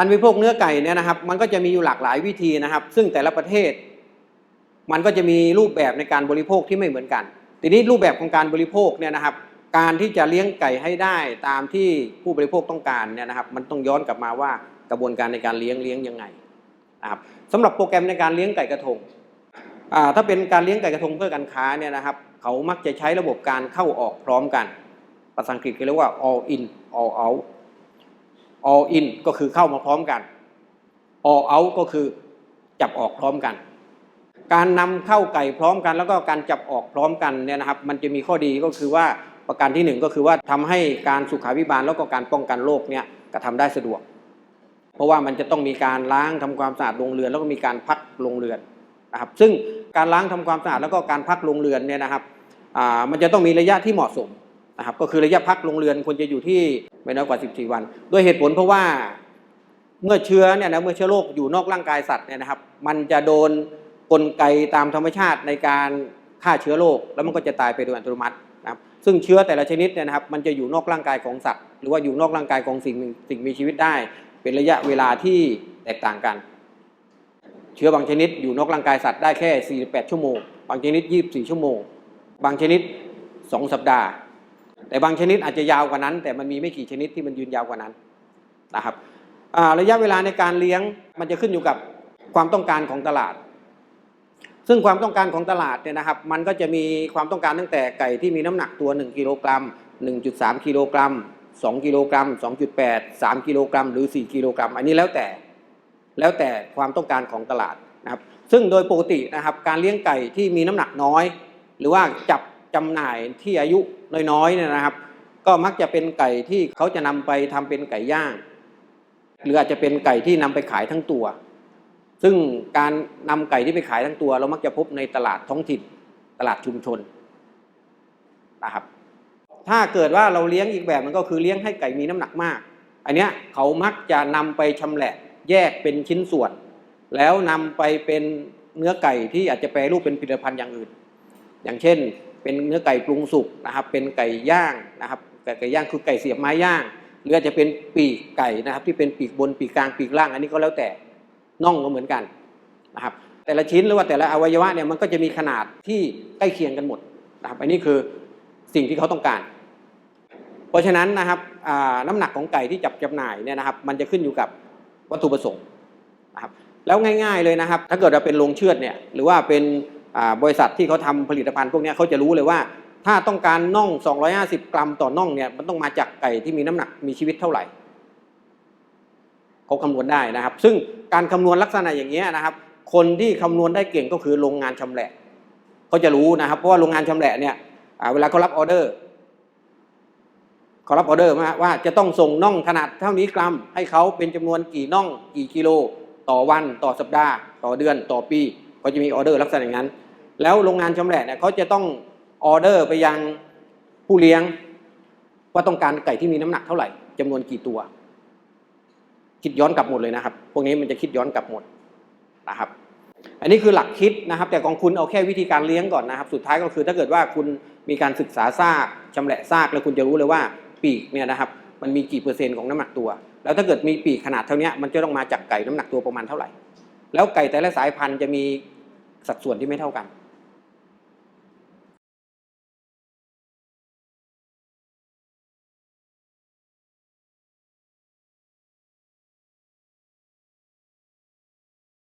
การบริโภคเนื้อไก่เนี่ยนะครับ มันก็จะมีอยู่หลากหลายวิธีนะครับ ซึ่งแต่ละประเทศ มันก็จะมีรูปแบบในการบริโภคที่ไม่เหมือนกัน ทีนี้รูปแบบของการบริโภคเนี่ยนะครับ การที่จะเลี้ยงไก่ให้ได้ตามที่ผู้บริโภคต้องการเนี่ยนะครับ มันต้องย้อนกลับมาว่ากระบวนการในการเลี้ยงเลี้ยงยังไงนะครับสำหรับโปรแกรมในการเลี้ยงไก่กระทงถ้าเป็นการเลี้ยงไก่กระทงเพื่อการค้าเนี่ยนะครับ เขามักจะใช้ระบบการเข้าออกพร้อมกันภาษาอังกฤษเขาเรียกว่า all in all out all in ก็คือเข้ามาพร้อมกัน all out ก็คือจับออกพร้อมกัน การนำเข้าไก่พร้อมกัน แล้วก็การจับออกพร้อมกันเนี่ยนะครับ มันจะมีข้อดีก็คือว่าประการที่หนึ่งก็คือว่าทำให้การสุขาภิบาลแล้วก็การป้องกันโรคเนี่ยกระทำได้สะดวก เพราะว่ามันจะต้องมีการล้างทำความสะอาดโรงเรือน แล้วก็มีการพักโรงเรือนนะครับซึ่งการล้างทำความสะอาดแล้วก็การพักโรงเรือนเนี่ยนะครับอ่ามันจะต้องมีระยะที่เหมาะสมนะครับก็คือระยะพักโรงเรือนควรจะอยู่ที่ ไม่น้อยกว่า 14 วันด้วยเหตุผลเพราะว่าเมื่อเชื้อเนี่ยนะเมื่อเชื้อโรคอยู่นอกร่างกายสัตว์เนี่ยนะครับ มันจะโดนกลไกตามธรรมชาติในการฆ่าเชื้อโรคแล้วมันก็จะตายไปโดยอัตโนมัตินะครับซึ่งเชื้อแต่ละชนิดเนี่ยนะครับ มันจะอยู่นอกร่างกายของสัตว์ หรือว่าอยู่นอกร่างกายของสิ่งสิ่งมีชีวิตได้ เป็นระยะเวลาที่แตกต่างกัน เชื้อบางชนิดอยู่นอกร่างกายสัตว์ได้แค่ 48 ชั่วโมง บางชนิด 24 ชั่วโมง บางชนิด 2 สัปดาห์ แต่บางชนิดอาจจะยาวกว่านั้น แต่มันมีไม่กี่ชนิดที่มันยืนยาวกว่านั้นนะครับระยะเวลาในการเลี้ยงมันจะขึ้นอยู่กับความต้องการของตลาด ซึ่งความต้องการของตลาดเนี่ยนะครับ มันก็จะมีความต้องการตั้งแต่ไก่ที่มีน้ำหนักตัว 1กิโลกรัม1.3กิโลกรัม2กิโลกรัม2.8 3กิโลกรัมหรือ 4กิโลกรัมอันนี้แล้วแต่แล้วแต่ความต้องการของตลาดนะครับซึ่งโดยปกตินะครับการเลี้ยงไก่ที่มีน้ำหนักน้อย หรือว่าจับ จำหน่ายที่อายุน้อยๆเนี่ยนะครับ ก็มักจะเป็นไก่ที่เขาจะนำไปทำเป็นไก่ย่าง หรืออาจจะเป็นไก่ที่นำไปขายทั้งตัว ซึ่งการนำไก่ที่ไปขายทั้งตัว เรามักจะพบในตลาดท้องถิ่นตลาดชุมชนนะครับ ถ้าเกิดว่าเราเลี้ยงอีกแบบมันก็คือเลี้ยงให้ไก่มีน้ำหนักมาก อันเนี้ยเขามักจะนำไปชำแหละแยกเป็นชิ้นส่วน แล้วนำไปเป็นเนื้อไก่ที่อาจจะแปรรูปเป็นผลิตภัณฑ์อย่างอื่น อย่างเช่น เป็นเนื้อไก่ปรุงสุกนะครับ เป็นไก่ย่างนะครับไก่ย่างคือไก่เสียบไม้ย่าง หรืออาจจะเป็นปีกไก่นะครับ ที่เป็นปีกบนปีกกลางปีกล่าง อันนี้ก็แล้วแต่น่องก็เหมือนกันนะครับ แต่ละชิ้นหรือว่าแต่ละอวัยวะเนี่ยมันก็จะมีขนาดที่ใกล้เคียงกันหมดนะครับ อันนี้คือสิ่งที่เขาต้องการ เพราะฉะนั้นนะครับน้ำหนักของไก่ที่จับจำหน่ายเนี่ยนะครับ มันจะขึ้นอยู่กับวัตถุประสงค์นะครับแล้วง่าย ๆเลยนะครับ ถ้าเกิดเราเป็นโรงเชือดเนี่ยหรือว่าเป็น บริษัทที่เขาทำผลิตภัณฑ์พวกนี้เขาจะรู้เลยว่า ถ้าต้องการน่อง 250 กรัมต่อน่องเนี่ยมันต้องมาจากไก่ที่มีน้ำหนักมีชีวิตเท่าไหร่เขาคำนวณได้นะครับ ซึ่งการคำนวณลักษณะอย่างเงี้นะครับ คนที่คำนวณได้เก่งก็คือโรงงานชำแหละเขาจะรู้นะครับ เพราะว่าโรงงานชำแหละเนี่ยเวลาเขารับออเดอร์เขารับออเดอร์มาว่าจะต้องส่งน่องขนาดเท่านี้กรัม ให้เขาเป็นจำนวนกี่น่องกี่กิโล ต่อวันต่อสัปดาห์ ต่อเดือนต่อปี เขาจะมีออเดอร์ลักษณะอย่างนั้น แล้วโรงงานชำแหละเนี่ยเขาจะต้องออเดอร์ไปยังผู้เลี้ยง ว่าต้องการไก่ที่มีน้ำหนักเท่าไหร่จำนวนกี่ตัว คิดย้อนกลับหมดเลยนะครับ พวกนี้มันจะคิดย้อนกลับหมดนะครับ อันนี้คือหลักคิดนะครับ แต่ของคุณเอาแค่วิธีการเลี้ยงก่อนนะครับ สุดท้ายก็คือถ้าเกิดว่าคุณมีการศึกษาซากชำแหละซากแล้วคุณจะรู้เลยว่าปีกเนี่ยนะครับ มันมีกี่เปอร์เซ็นต์ของน้ำหนักตัว แล้วถ้าเกิดมีปีกขนาดเท่านี้มันจะต้องมาจากไก่น้ำหนักตัวประมาณเท่าไหร่ แล้วไก่แต่ละสายพันธุ์จะมีสัดส่วนที่ไม่เท่ากัน